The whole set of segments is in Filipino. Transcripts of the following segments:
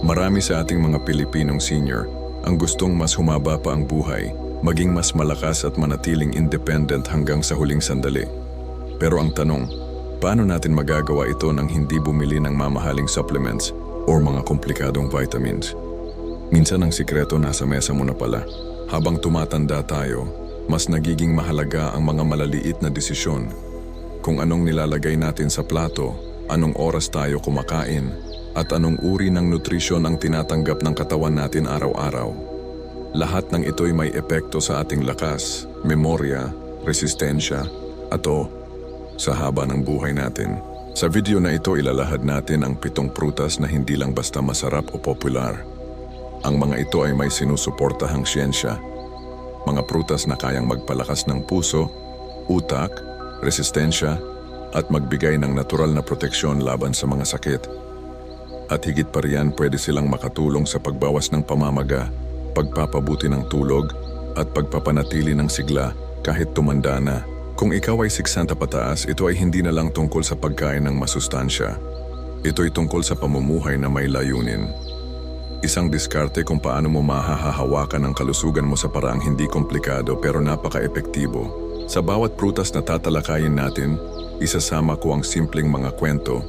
Marami sa ating mga Pilipinong senior ang gustong mas humaba pa ang buhay, maging mas malakas at manatiling independent hanggang sa huling sandali. Pero ang tanong, paano natin magagawa ito nang hindi bumili ng mamahaling supplements o mga komplikadong vitamins? Minsan ang sikreto nasa mesa mo na pala. Habang tumatanda tayo, mas nagiging mahalaga ang mga malaliit na desisyon. Kung anong nilalagay natin sa plato, anong oras tayo kumakain, at anong uri ng nutrisyon ang tinatanggap ng katawan natin araw-araw. Lahat ng ito'y may epekto sa ating lakas, memorya, resistensya, at o, sa haba ng buhay natin. Sa video na ito ilalahad natin ang pitong prutas na hindi lang basta masarap o popular. Ang mga ito ay may sinusuportahang siyensya. Mga prutas na kayang magpalakas ng puso, utak, resistensya, at magbigay ng natural na proteksyon laban sa mga sakit. At higit pa riyan pwede silang makatulong sa pagbawas ng pamamaga, pagpapabuti ng tulog, at pagpapanatili ng sigla kahit tumanda na. Kung ikaw ay 60 pataas, ito ay hindi na lang tungkol sa pagkain ng masustansya. Ito'y tungkol sa pamumuhay na may layunin. Isang diskarte kung paano mo mahahawakan ang kalusugan mo sa paraang hindi komplikado pero napaka-epektibo. Sa bawat prutas na tatalakayin natin, isasama ko ang simpleng mga kwento,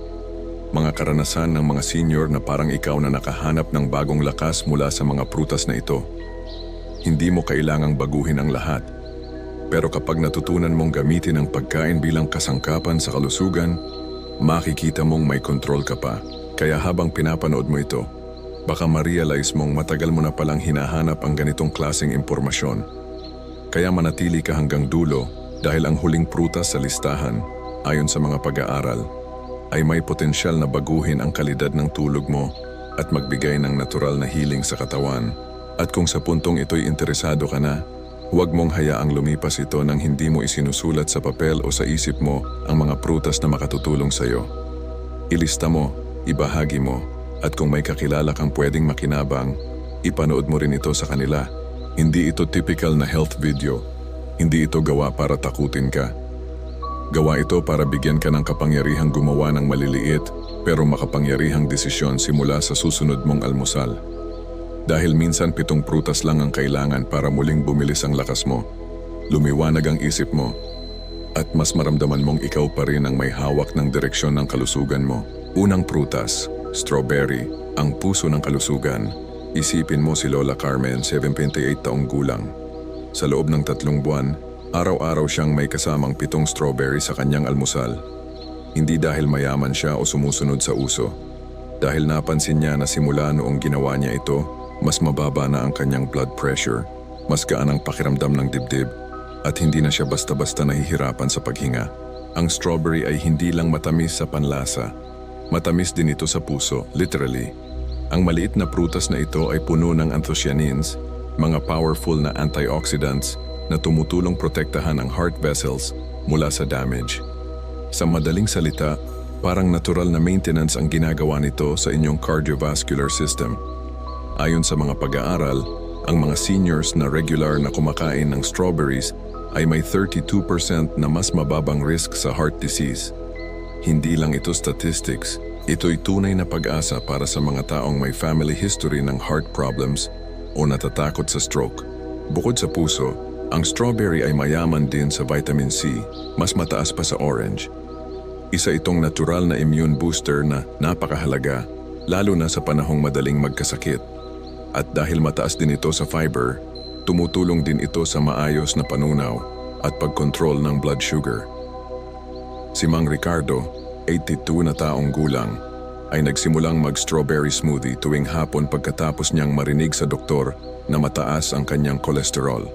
mga karanasan ng mga senior na parang ikaw na nakahanap ng bagong lakas mula sa mga prutas na ito. Hindi mo kailangang baguhin ang lahat. Pero kapag natutunan mong gamitin ang pagkain bilang kasangkapan sa kalusugan, makikita mong may kontrol ka pa. Kaya habang pinapanood mo ito, baka ma-realize mong matagal mo na palang hinahanap ang ganitong klaseng impormasyon. Kaya manatili ka hanggang dulo dahil ang huling prutas sa listahan, ayon sa mga pag-aaral, ay may potensyal na baguhin ang kalidad ng tulog mo at magbigay ng natural na healing sa katawan. At kung sa puntong ito'y interesado ka na, huwag mong hayaang lumipas ito nang hindi mo isinusulat sa papel o sa isip mo ang mga prutas na makatutulong sa iyo. Ilista mo, ibahagi mo, at kung may kakilala kang pwedeng makinabang, ipanood mo rin ito sa kanila. Hindi ito typical na health video. Hindi ito gawa para takutin ka. Gawa ito para bigyan ka ng kapangyarihang gumawa ng maliliit pero makapangyarihang desisyon simula sa susunod mong almusal. Dahil minsan pitong prutas lang ang kailangan para muling bumilis ang lakas mo. Lumiwanag ang isip mo at mas maramdaman mong ikaw pa rin ang may hawak ng direksyon ng kalusugan mo. Unang prutas, strawberry, ang puso ng kalusugan. Isipin mo si Lola Carmen, 78 taong gulang. Sa loob ng tatlong buwan, araw-araw siyang may kasamang pitong strawberry sa kanyang almusal. Hindi dahil mayaman siya o sumusunod sa uso. Dahil napansin niya na simula noong ginawa niya ito, mas mababa na ang kanyang blood pressure, mas gaan ang pakiramdam ng dibdib, at hindi na siya basta-basta nahihirapan sa paghinga. Ang strawberry ay hindi lang matamis sa panlasa, matamis din ito sa puso, literally. Ang maliit na prutas na ito ay puno ng anthocyanins, mga powerful na antioxidants na tumutulong protektahan ang heart vessels mula sa damage. Sa madaling salita, parang natural na maintenance ang ginagawa nito sa inyong cardiovascular system. Ayon sa mga pag-aaral, ang mga seniors na regular na kumakain ng strawberries ay may 32% na mas mababang risk sa heart disease. Hindi lang ito statistics, ito'y tunay na pag-asa para sa mga taong may family history ng heart problems o natatakot sa stroke. Bukod sa puso, ang strawberry ay mayaman din sa vitamin C, mas mataas pa sa orange. Isa itong natural na immune booster na napakahalaga, lalo na sa panahong madaling magkasakit. At dahil mataas din ito sa fiber, tumutulong din ito sa maayos na panunaw at pagkontrol ng blood sugar. Si Mang Ricardo, 82 na taong gulang, ay nagsimulang mag-strawberry smoothie tuwing hapon pagkatapos niyang marinig sa doktor na mataas ang kanyang kolesterol.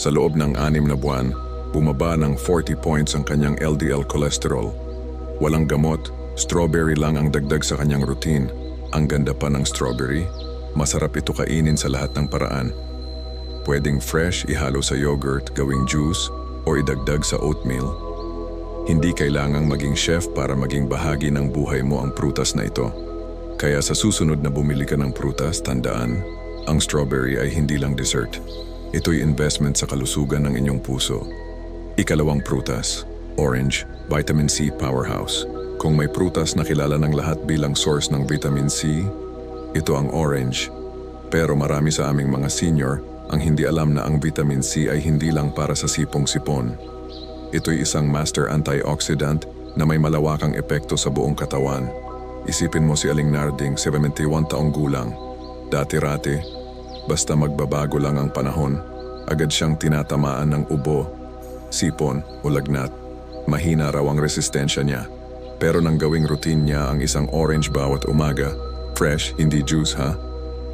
Sa loob ng anim na buwan, bumaba ng 40 points ang kanyang LDL cholesterol. Walang gamot, strawberry lang ang dagdag sa kanyang routine. Ang ganda pa ng strawberry, masarap ito kainin sa lahat ng paraan. Pwedeng fresh ihalo sa yogurt, gawing juice, o idagdag sa oatmeal. Hindi kailangang maging chef para maging bahagi ng buhay mo ang prutas na ito. Kaya sa susunod na bumili ka ng prutas, tandaan, ang strawberry ay hindi lang dessert. Ito'y investment sa kalusugan ng inyong puso. Ikalawang prutas, orange, vitamin C powerhouse. Kung may prutas na kilala ng lahat bilang source ng vitamin C, Ito ang orange. Pero marami sa aming mga senior ang hindi alam na ang vitamin C ay hindi lang para sa sipong-sipon. Ito'y isang master antioxidant na may malawakang epekto sa buong katawan. Isipin mo si Aling Narding, 71 taong gulang. Dati-rati, basta magbabago lang ang panahon, agad siyang tinatamaan ng ubo, sipon o lagnat. Mahina raw ang resistensya niya. Pero nang gawing routine niya ang isang orange bawat umaga, fresh, hindi juice ha,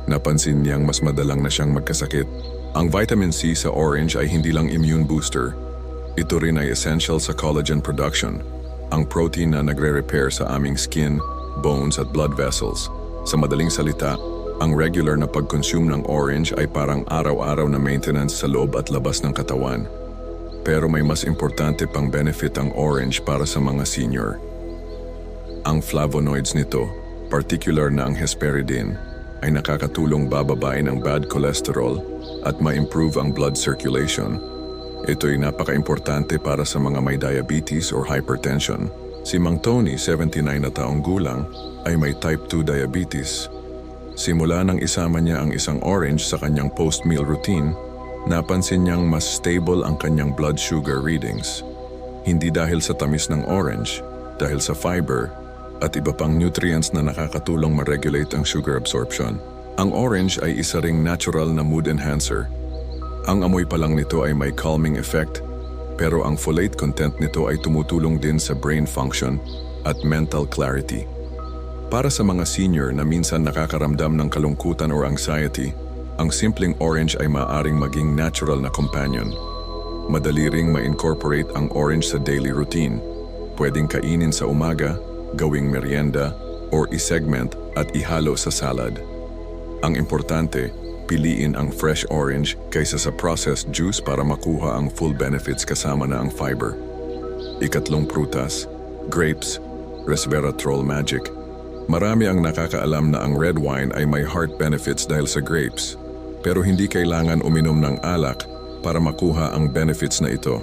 napansin niyang mas madalang na siyang magkasakit. Ang vitamin C sa orange ay hindi lang immune booster. Ito rin ay essential sa collagen production, ang protein na nagre-repair sa aming skin, bones at blood vessels. Sa madaling salita, ang regular na pag-consume ng orange ay parang araw-araw na maintenance sa loob at labas ng katawan. Pero may mas importante pang benefit ang orange para sa mga senior. Ang flavonoids nito, particular na ang hesperidin, ay nakakatulong bababain ang bad cholesterol at ma-improve ang blood circulation. Ito'y napaka-importante para sa mga may diabetes or hypertension. Si Mang Tony, 79 na taong gulang, ay may type 2 diabetes. Simula nang isama niya ang isang orange sa kanyang post-meal routine, napansin niyang mas stable ang kanyang blood sugar readings. Hindi dahil sa tamis ng orange, dahil sa fiber at iba pang nutrients na nakakatulong ma-regulate ang sugar absorption. Ang orange ay isa ring natural na mood enhancer. Ang amoy pa lang nito ay may calming effect, pero ang folate content nito ay tumutulong din sa brain function at mental clarity. Para sa mga senior na minsan nakakaramdam ng kalungkutan or anxiety, ang simpleng orange ay maaaring maging natural na companion. Madali ring ma-incorporate ang orange sa daily routine. Pwedeng kainin sa umaga, gawing merienda, or isegment at ihalo sa salad. Ang importante, piliin ang fresh orange kaysa sa processed juice para makuha ang full benefits kasama na ang fiber. Ikatlong prutas, grapes, resveratrol magic. Marami ang nakakaalam na ang red wine ay may heart benefits dahil sa grapes, pero hindi kailangan uminom ng alak para makuha ang benefits na ito.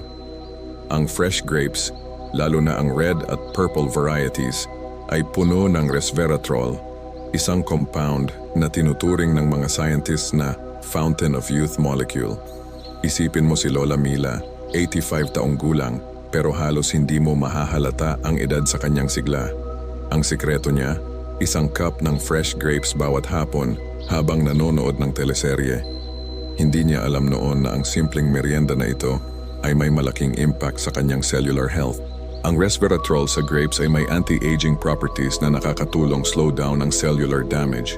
Ang fresh grapes, lalo na ang red at purple varieties, ay puno ng resveratrol, isang compound na tinuturing ng mga scientists na fountain of youth molecule. Isipin mo si Lola Mila, 85 taong gulang, pero halos hindi mo mahahalata ang edad sa kanyang sigla. Ang sikreto niya, isang cup ng fresh grapes bawat hapon habang nanonood ng teleserye. Hindi niya alam noon na ang simpleng merienda na ito ay may malaking impact sa kanyang cellular health. Ang resveratrol sa grapes ay may anti-aging properties na nakakatulong slow down ang cellular damage.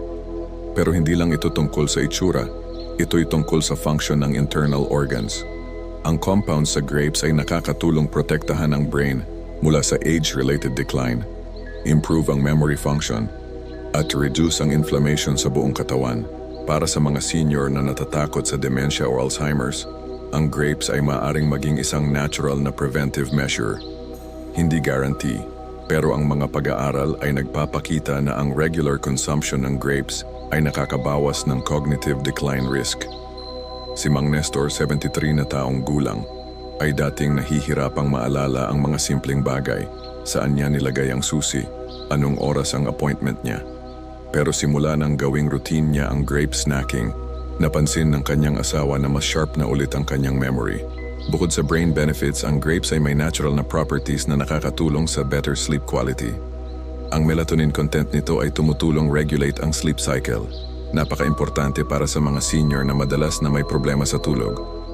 Pero hindi lang ito tungkol sa itsura, ito'y tungkol sa function ng internal organs. Ang compounds sa grapes ay nakakatulong protektahan ang brain mula sa age-related decline, improve ang memory function, at reduce ang inflammation sa buong katawan. Para sa mga senior na natatakot sa dementia o Alzheimer's, ang grapes ay maaring maging isang natural na preventive measure. Hindi guarantee, pero ang mga pag-aaral ay nagpapakita na ang regular consumption ng grapes ay nakakabawas ng cognitive decline risk. Si Mang Nestor, 73 na taong gulang, ay dating nahihirapang maalala ang mga simpleng bagay, saan niya nilagay ang susi, anong oras ang appointment niya. Pero simula nang gawing routine niya ang grape snacking, napansin ng kanyang asawa na mas sharp na ulit ang kanyang memory. Bukod sa brain benefits, ang grapes ay may natural na properties na nakakatulong sa better sleep quality. Ang melatonin content nito ay tumutulong regulate ang sleep cycle. Napaka-importante para sa mga senior na madalas na may problema sa tulog.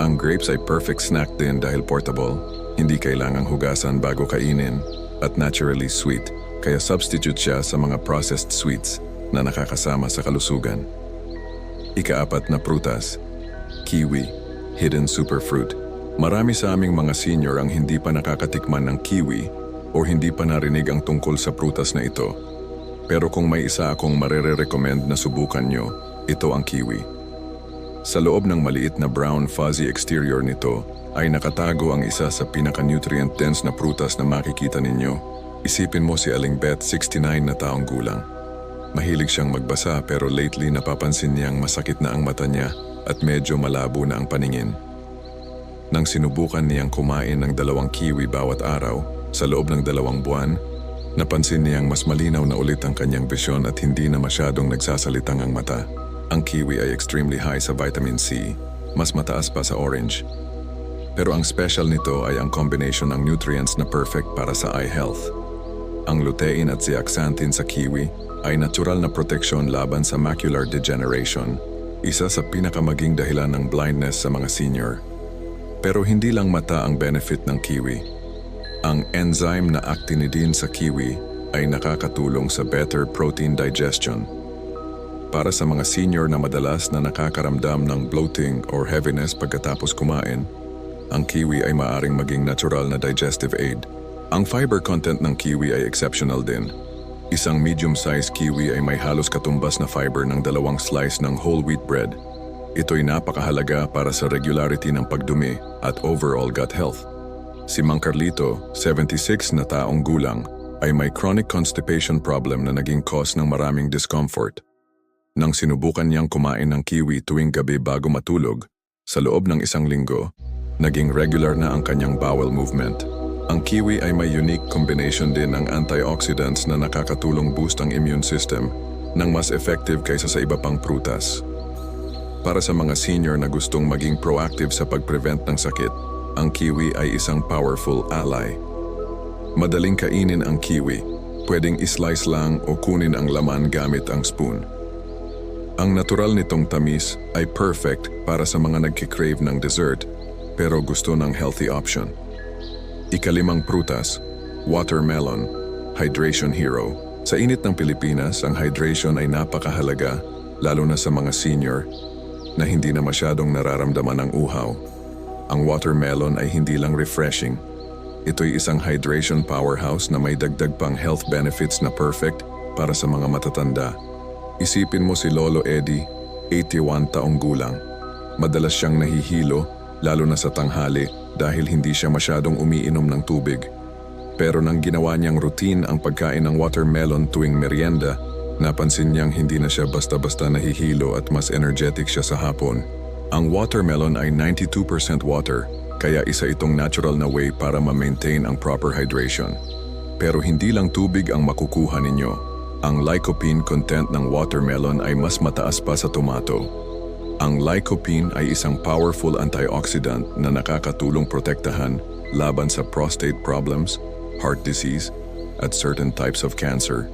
Ang grapes ay perfect snack din dahil portable, hindi kailangang hugasan bago kainin, at naturally sweet, kaya substitute siya sa mga processed sweets na nakakasama sa kalusugan. Ikaapat na prutas, kiwi, hidden superfruit. Marami sa aming mga senior ang hindi pa nakakatikman ng kiwi o hindi pa narinig ang tungkol sa prutas na ito. Pero kung may isa akong marere-recommend na subukan nyo, ito ang kiwi. Sa loob ng maliit na brown fuzzy exterior nito ay nakatago ang isa sa pinaka-nutrient dense na prutas na makikita ninyo. Isipin mo si Aling Beth, 69 na taong gulang. Mahilig siyang magbasa pero lately napapansin niyang masakit na ang mata niya at medyo malabo na ang paningin. Nang sinubukan niyang kumain ng dalawang kiwi bawat araw, sa loob ng dalawang buwan, Napansin niyang mas malinaw na ulit ang kanyang bisyon at hindi na masyadong nagsasalitang ang mata. Ang kiwi ay extremely high sa vitamin C, mas mataas pa sa orange. Pero ang special nito ay ang combination ng nutrients na perfect para sa eye health. Ang lutein at zeaxanthin sa kiwi ay natural na proteksyon laban sa macular degeneration, isa sa pinakamaging dahilan ng blindness sa mga senior. Pero hindi lang mata ang benefit ng kiwi. Ang enzyme na actinidine sa kiwi ay nakakatulong sa better protein digestion. Para sa mga senior na madalas na nakakaramdam ng bloating or heaviness pagkatapos kumain, ang kiwi ay maaring maging natural na digestive aid. Ang fiber content ng kiwi ay exceptional din. Isang medium-sized kiwi ay may halos katumbas na fiber ng dalawang slice ng whole wheat bread. Ito'y napakahalaga para sa regularity ng pagdumi at overall gut health. Si Mang Carlito, 76 na taong gulang, ay may chronic constipation problem na naging cause ng maraming discomfort. Nang sinubukan niyang kumain ng kiwi tuwing gabi bago matulog, sa loob ng isang linggo, naging regular na ang kanyang bowel movement. Ang kiwi ay may unique combination din ng antioxidants na nakakatulong boost ang immune system nang mas effective kaysa sa iba pang prutas. Para sa mga senior na gustong maging proactive sa pag-prevent ng sakit, ang kiwi ay isang powerful ally. Madaling kainin ang kiwi, pwedeng islice lang o kunin ang laman gamit ang spoon. Ang natural nitong tamis ay perfect para sa mga nagkikrave ng dessert pero gusto ng healthy option. Ikalimang prutas, watermelon, hydration hero. Sa init ng Pilipinas, ang hydration ay napakahalaga lalo na sa mga senior na hindi na masyadong nararamdaman ng uhaw. Ang watermelon ay hindi lang refreshing. Ito'y isang hydration powerhouse na may dagdag pang health benefits na perfect para sa mga matatanda. Isipin mo si Lolo Eddie, 81 taong gulang. Madalas siyang nahihilo, lalo na sa tanghali dahil hindi siya masyadong umiinom ng tubig. Pero nang ginawa niyang routine ang pagkain ng watermelon tuwing merienda, napansin niyang hindi na siya basta-basta nahihilo at mas energetic siya sa hapon. Ang watermelon ay 92% water, kaya isa itong natural na way para ma-maintain ang proper hydration. Pero hindi lang tubig ang makukuha ninyo. Ang lycopene content ng watermelon ay mas mataas pa sa tomato. Ang lycopene ay isang powerful antioxidant na nakakatulong protektahan laban sa prostate problems, heart disease, at certain types of cancer.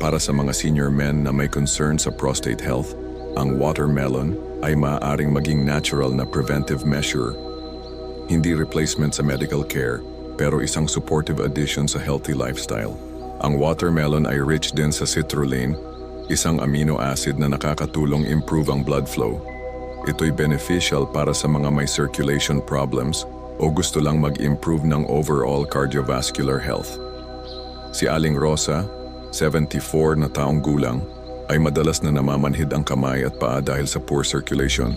Para sa mga senior men na may concern sa prostate health, ang watermelon ay maaaring maging natural na preventive measure. Hindi replacement sa medical care, pero isang supportive addition sa healthy lifestyle. Ang watermelon ay rich din sa citrulline, isang amino acid na nakakatulong improve ang blood flow. Ito'y beneficial para sa mga may circulation problems o gusto lang mag-improve ng overall cardiovascular health. Si Aling Rosa, 74 na taong gulang, ay madalas na namamanhid ang kamay at paa dahil sa poor circulation.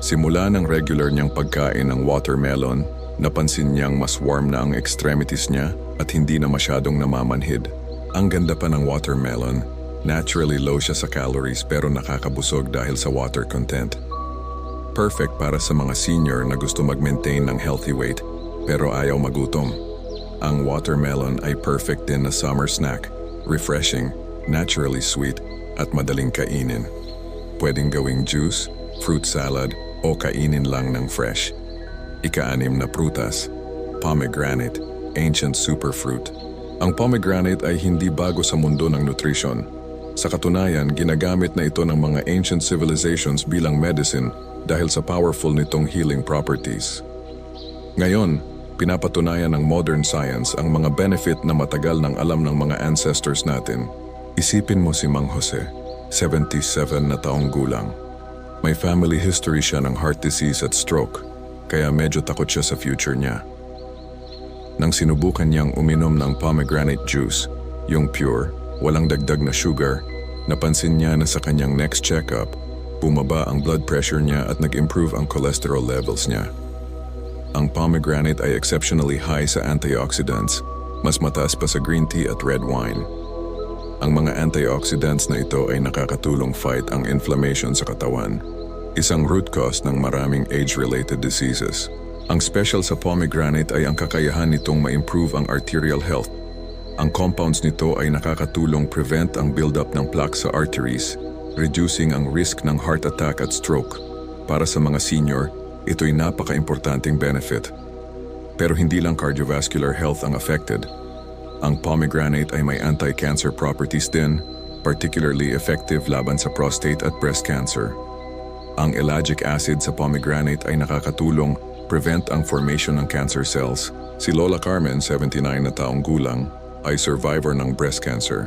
Simula ng regular niyang pagkain ng watermelon, napansin niyang mas warm na ang extremities niya at hindi na masyadong namamanhid. Ang ganda pa ng watermelon, naturally low siya sa calories pero nakakabusog dahil sa water content. Perfect para sa mga senior na gusto mag-maintain ng healthy weight pero ayaw magutom. Ang watermelon ay perfect din na summer snack, refreshing, naturally sweet, at madaling kainin. Pwedeng gawing juice, fruit salad, o kainin lang ng fresh. Ikaanim na prutas, pomegranate, ancient superfruit. Ang pomegranate ay hindi bago sa mundo ng nutrition. Sa katunayan, ginagamit na ito ng mga ancient civilizations bilang medicine dahil sa powerful nitong healing properties. Ngayon, pinapatunayan ng modern science ang mga benefit na matagal nang alam ng mga ancestors natin. Isipin mo si Mang Jose, 77 na taong gulang. May family history siya ng heart disease at stroke, kaya medyo takot siya sa future niya. Nang sinubukan niyang uminom ng pomegranate juice, yung pure, walang dagdag na sugar, napansin niya na sa kanyang next checkup, bumaba ang blood pressure niya at nag-improve ang cholesterol levels niya. Ang pomegranate ay exceptionally high sa antioxidants, mas mataas pa sa green tea at red wine. Ang mga antioxidants na ito ay nakakatulong fight ang inflammation sa katawan, isang root cause ng maraming age-related diseases. Ang special sa pomegranate ay ang kakayahan nitong ma-improve ang arterial health. Ang compounds nito ay nakakatulong prevent ang buildup ng plaque sa arteries, reducing ang risk ng heart attack at stroke. Para sa mga senior, ito'y napaka-importanting benefit. Pero hindi lang cardiovascular health ang affected. Ang pomegranate ay may anti-cancer properties din, particularly effective laban sa prostate at breast cancer. Ang ellagic acid sa pomegranate ay nakakatulong prevent ang formation ng cancer cells. Si Lola Carmen, 79 na taong gulang, ay survivor ng breast cancer.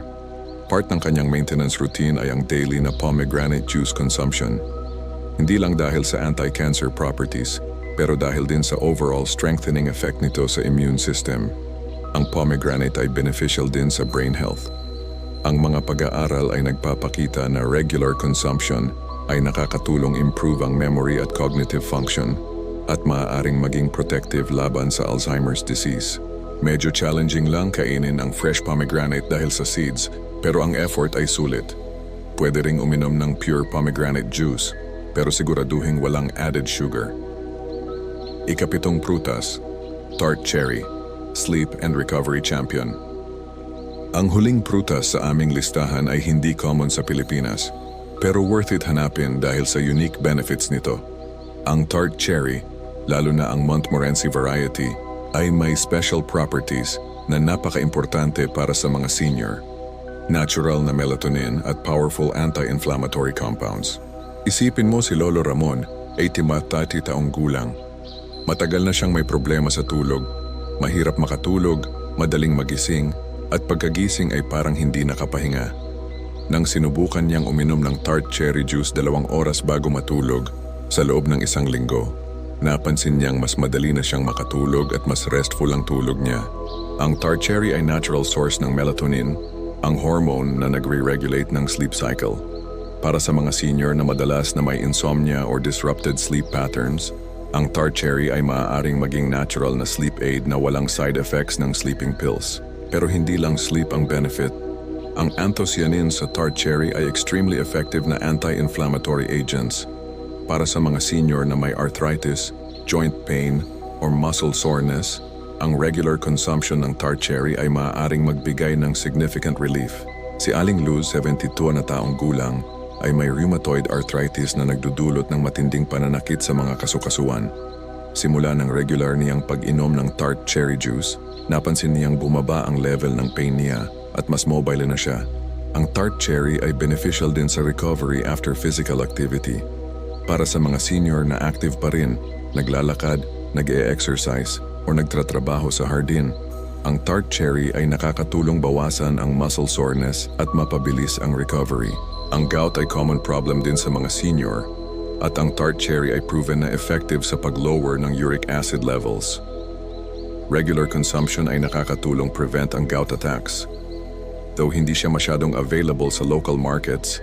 Part ng kanyang maintenance routine ay ang daily na pomegranate juice consumption. Hindi lang dahil sa anti-cancer properties, pero dahil din sa overall strengthening effect nito sa immune system. Ang pomegranate ay beneficial din sa brain health. Ang mga pag-aaral ay nagpapakita na regular consumption ay nakakatulong improve ang memory at cognitive function at maaaring maging protective laban sa Alzheimer's disease. Medyo challenging lang kainin ang fresh pomegranate dahil sa seeds, pero ang effort ay sulit. Pwede ring uminom ng pure pomegranate juice, pero siguraduhin walang added sugar. Ikapitong prutas, tart cherry, sleep and recovery champion. Ang huling prutas sa aming listahan ay hindi common sa Pilipinas, pero worth it hanapin dahil sa unique benefits nito. Ang tart cherry, lalo na ang Montmorency variety, ay may special properties na napaka-importante para sa mga senior. Natural na melatonin at powerful anti-inflammatory compounds. Isipin mo si Lolo Ramon, 80 taong gulang. Matagal na siyang may problema sa tulog, mahirap makatulog, madaling magising, at pagkagising ay parang hindi nakapahinga. Nang sinubukan niyang uminom ng tart cherry juice dalawang oras bago matulog, sa loob ng isang linggo, napansin niyang mas madali na siyang makatulog at mas restful ang tulog niya. Ang tart cherry ay natural source ng melatonin, ang hormone na nagre-regulate ng sleep cycle. Para sa mga senior na madalas na may insomnia or disrupted sleep patterns, ang tart cherry ay maaaring maging natural na sleep aid na walang side effects ng sleeping pills. Pero hindi lang sleep ang benefit. Ang anthocyanin sa tart cherry ay extremely effective na anti-inflammatory agents. Para sa mga senior na may arthritis, joint pain, or muscle soreness, ang regular consumption ng tart cherry ay maaaring magbigay ng significant relief. Si Aling Luz, 72 na taong gulang, ay may rheumatoid arthritis na nagdudulot ng matinding pananakit sa mga kasukasuan. Simula ng regular niyang pag-inom ng tart cherry juice, napansin niyang bumaba ang level ng pain niya at mas mobile na siya. Ang tart cherry ay beneficial din sa recovery after physical activity. Para sa mga senior na active pa rin, naglalakad, nag-e-exercise, o nagtratrabaho sa hardin, ang tart cherry ay nakakatulong bawasan ang muscle soreness at mapabilis ang recovery. Ang gout ay common problem din sa mga senior at ang tart cherry ay proven na effective sa pag-lower ng uric acid levels. Regular consumption ay nakakatulong prevent ang gout attacks. Though hindi siya masyadong available sa local markets,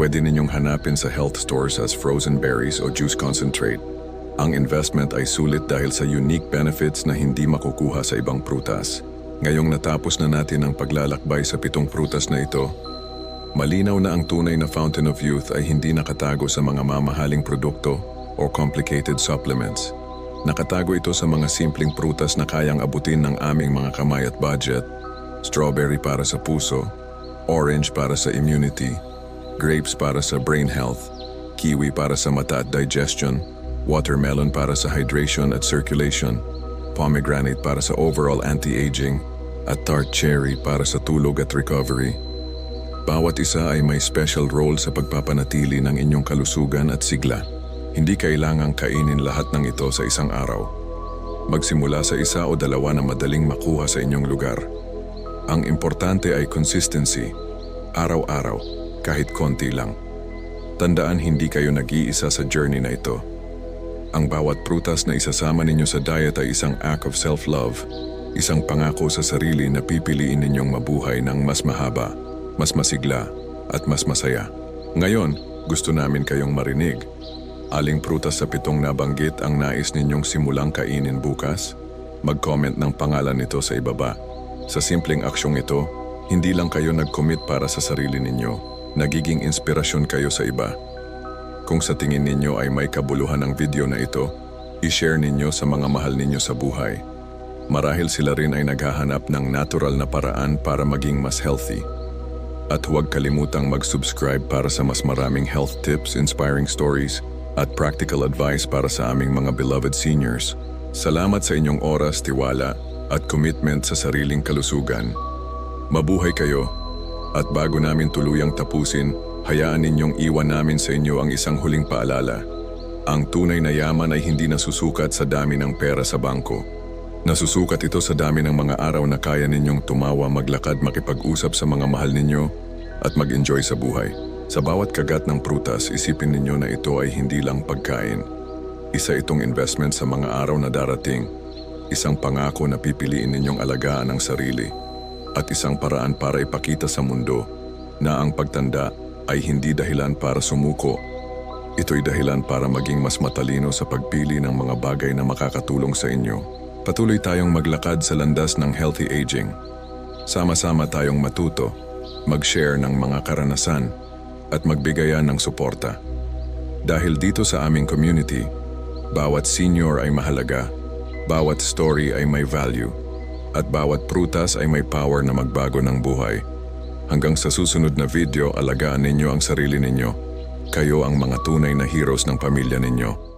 pwede ninyong hanapin sa health stores as frozen berries o juice concentrate. Ang investment ay sulit dahil sa unique benefits na hindi makukuha sa ibang prutas. Ngayong natapos na natin ang paglalakbay sa pitong prutas na ito, malinaw na ang tunay na fountain of youth ay hindi nakatago sa mga mamahaling produkto o complicated supplements. Nakatago ito sa mga simpleng prutas na kayang abutin ng aming mga kamay at budget. Strawberry para sa puso, orange para sa immunity, grapes para sa brain health, kiwi para sa mata at digestion, watermelon para sa hydration at circulation, pomegranate para sa overall anti-aging, at tart cherry para sa tulog at recovery. Bawat isa ay may special role sa pagpapanatili ng inyong kalusugan at sigla. Hindi kailangang kainin lahat ng ito sa isang araw. Magsimula sa isa o dalawa na madaling makuha sa inyong lugar. Ang importante ay consistency, araw-araw, kahit konti lang. Tandaan hindi kayo nag-iisa sa journey na ito. Ang bawat prutas na isasama ninyo sa diet ay isang act of self-love, isang pangako sa sarili na pipiliin ninyong mabuhay ng mas mahaba, mas masigla, at mas masaya. Ngayon, gusto namin kayong marinig. Aling prutas sa pitong nabanggit ang nais ninyong simulang kainin bukas? Mag-comment ng pangalan nito sa ibaba. Sa simpleng aksyong ito, hindi lang kayo nag-commit para sa sarili ninyo, nagiging inspirasyon kayo sa iba. Kung sa tingin ninyo ay may kabuluhan ang video na ito, i-share ninyo sa mga mahal ninyo sa buhay. Marahil sila rin ay naghahanap ng natural na paraan para maging mas healthy. At huwag kalimutang mag-subscribe para sa mas maraming health tips, inspiring stories, at practical advice para sa aming mga beloved seniors. Salamat sa inyong oras, tiwala, at commitment sa sariling kalusugan. Mabuhay kayo. At bago namin tuluyang tapusin, hayaan ninyong iwan namin sa inyo ang isang huling paalala. Ang tunay na yaman ay hindi nasusukat sa dami ng pera sa bangko. Nasusukat ito sa dami ng mga araw na kaya ninyong tumawa, maglakad, makipag-usap sa mga mahal ninyo, at mag-enjoy sa buhay. Sa bawat kagat ng prutas, isipin ninyo na ito ay hindi lang pagkain. Isa itong investment sa mga araw na darating. Isang pangako na pipiliin ninyong alagaan ang sarili. At isang paraan para ipakita sa mundo na ang pagtanda ay hindi dahilan para sumuko. Ito'y dahilan para maging mas matalino sa pagpili ng mga bagay na makakatulong sa inyo. Patuloy tayong maglakad sa landas ng healthy aging. Sama-sama tayong matuto, mag-share ng mga karanasan, at magbigayan ng suporta. Dahil dito sa aming community, bawat senior ay mahalaga, bawat story ay may value, at bawat prutas ay may power na magbago ng buhay. Hanggang sa susunod na video, alagaan ninyo ang sarili ninyo. Kayo ang mga tunay na heroes ng pamilya ninyo.